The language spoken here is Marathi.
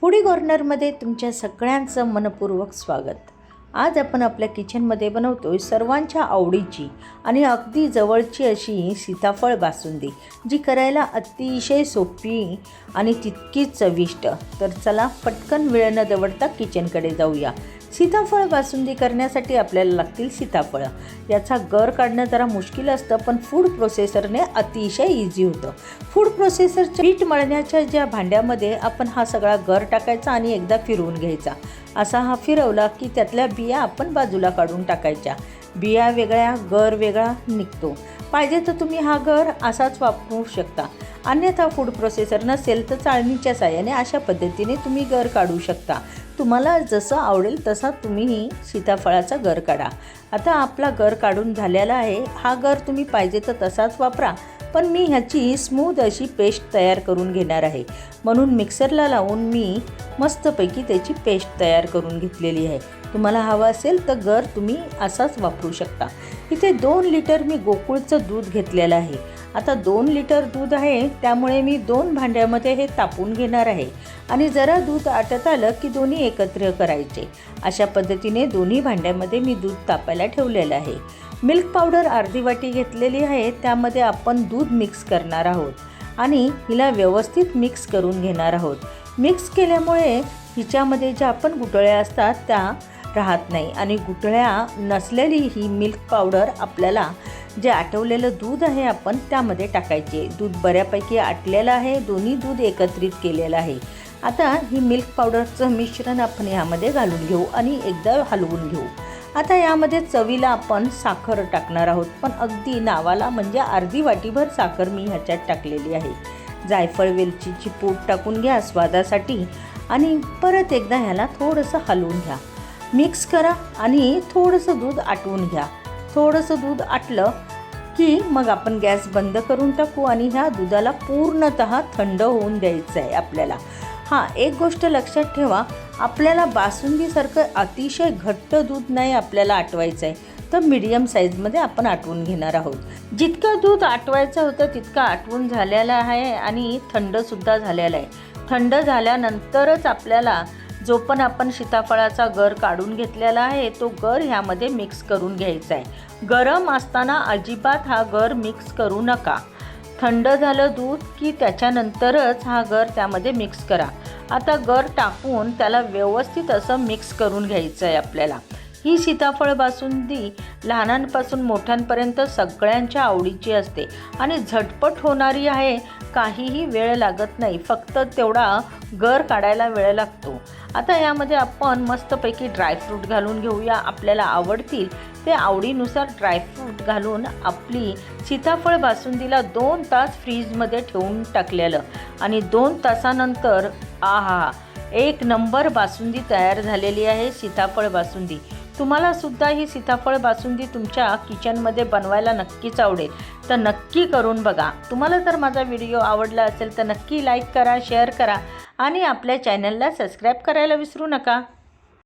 पुढे कॉर्नरमध्ये तुमच्या सगळ्यांचं मनपूर्वक स्वागत. आज आपण आपल्या किचनमध्ये बनवतो सर्वांच्या आवडीची आणि अगदी जवळची अशी सीताफळ बासुंदी जी करायला अतिशय सोपी आणि तितकीच चविष्ट. तर चला पटकन वेळ न दवडता किचनकडे जाऊया. सीताफळ बासुंदी करण्यासाठी आपल्याला लागतील सीताफळं. याचा गर काढणं जरा मुश्किल असतं पण फूड प्रोसेसरने अतिशय इझी होतं. फूड प्रोसेसरच्या पीठ मळण्याच्या ज्या भांड्यामध्ये आपण हा सगळा गर टाकायचा आणि एकदा फिरवून घ्यायचा. असा हा फिरवला की त्यातल्या बिया आपण बाजूला काढून टाकायच्या. बिया वेगळ्या गर वेगळा निघतो. पाहिजे तर तुम्ही हा गर असाच वापरू शकता. अन्यथा फूड प्रोसेसर नसेल तर चाळणीच्या साह्याने अशा पद्धतीने तुम्ही गर काढू शकता. तुम्हाला जसं आवडेल तसा तुम्ही सीताफळाचा गर काढा. आता आपला गर काढून झालेला आहे. हा गर तुम्ही पाहिजे तर तसाच वापरा. पण मी ह्याची स्मूथ अशी पेस्ट तयार करून घेणार आहे. म्हणून मिक्सरला लावून मी मस्तपैकी त्याची पेस्ट तयार करून घेतलेली आहे. तुम्हाला हवं असेल तर गर तुम्ही असाच वापरू शकता. इथे दोन लिटर मी गोकुळचं दूध घेतलेलं आहे. आता दोन लिटर दूध आहे त्यामुळे मी दोन भांड्यामध्ये हे तापून घेणार आहे. आणि जरा दूध आटत आलं की दोन्ही एकत्र करायचे. अशा पद्धतीने दोन्ही भांड्यामध्ये मी दूध तापायला ठेवलेलं आहे. मिल्क पावडर अर्धी वाटी घेतलेली आहे त्यामध्ये आपण दूध मिक्स करणार आहोत. आणि हिला व्यवस्थित मिक्स करून घेणार आहोत. मिक्स केल्यामुळे हिच्यामध्ये ज्या आपण गुटळ्या असतात त्या राहत नाही. आणि गुटळ्या नसलेली ही मिल्क पावडर आपल्याला जे आटवलेलं दूध आहे आपण त्यामध्ये टाकायचे. दूध बऱ्यापैकी आटलेलं आहे दोन्ही दूध एकत्रित केलेलं आहे. आता ही मिल्क पावडरचं मिश्रण आपण यामध्ये घालून घेऊ आणि एकदा हलवून घेऊ. आता यामध्ये चवीला आपण साखर टाकणार आहोत पण अगदी नावाला म्हणजे अर्धी वाटीभर साखर मी ह्याच्यात टाकलेली आहे. जायफळ वेलचीची पूड टाकून घ्या स्वादासाठी आणि परत एकदा ह्याला थोडंसं हलवून घ्या. मिक्स करा आणि थोडंसं दूध आटवून घ्या. थोडंसं दूध आटलं की मग आपण गॅस बंद करून टाकू आणि ह्या दुधाला पूर्णत थंड होऊन द्यायचं आहे आपल्याला. हां एक गोष्ट लक्षात ठेवा आपल्याला बासुंदीसारखं अतिशय घट्ट दूध नाही आपल्याला आटवायचं आहे तर मीडियम साईजमध्ये आपण आटवून घेणार आहोत. जितकं दूध आटवायचं होतं तितकं आटवून झालेलं आहे आणि थंडसुद्धा झालेलं आहे. थंड झाल्यानंतरच आपल्याला जो पण आपण सीताफळाचा गर काढून घेतलेला आहे तो गर ह्यामध्ये मिक्स करून घ्यायचा आहे गरम असताना अजिबात हा गर मिक्स करू नका. थंड झालं दूध की त्याच्यानंतरच हा गर त्यामध्ये मिक्स करा. आता गर टाकून त्याला व्यवस्थित असं मिक्स करून घ्यायचं आहे आपल्याला. ही सीताफळ बासुंदी लहानांपासून मोठ्यांपर्यंत सगळ्यांच्या आवडीची असते आणि झटपट होणारी आहे काहीही वेळ लागत नाही फक्त तेवढा गर काढायला वेळ लागतो. आता यामध्ये आपण मस्तपैकी ड्रायफ्रूट घालून घेऊया. आपल्याला आवडतील ते आवडीनुसार ड्रायफ्रूट घालून आपली सीताफळ बासुंदीला दोन तास फ्रीजमध्ये ठेवून टाकलेलं. आणि दोन तासानंतर आहा एक नंबर बासुंदी तयार झालेली आहे सीताफळ बासुंदी. तुम्हाला सुद्धा ही सीताफळ बासुंदी तुमच्या किचनमध्ये बनवायला नक्कीच आवडेल. तर नक्की करून बघा. तुम्हाला जर माझा व्हिडिओ आवडला असेल तर नक्की लाईक करा शेअर करा आणि आपल्या चॅनलला सबस्क्राईब करायला विसरू नका.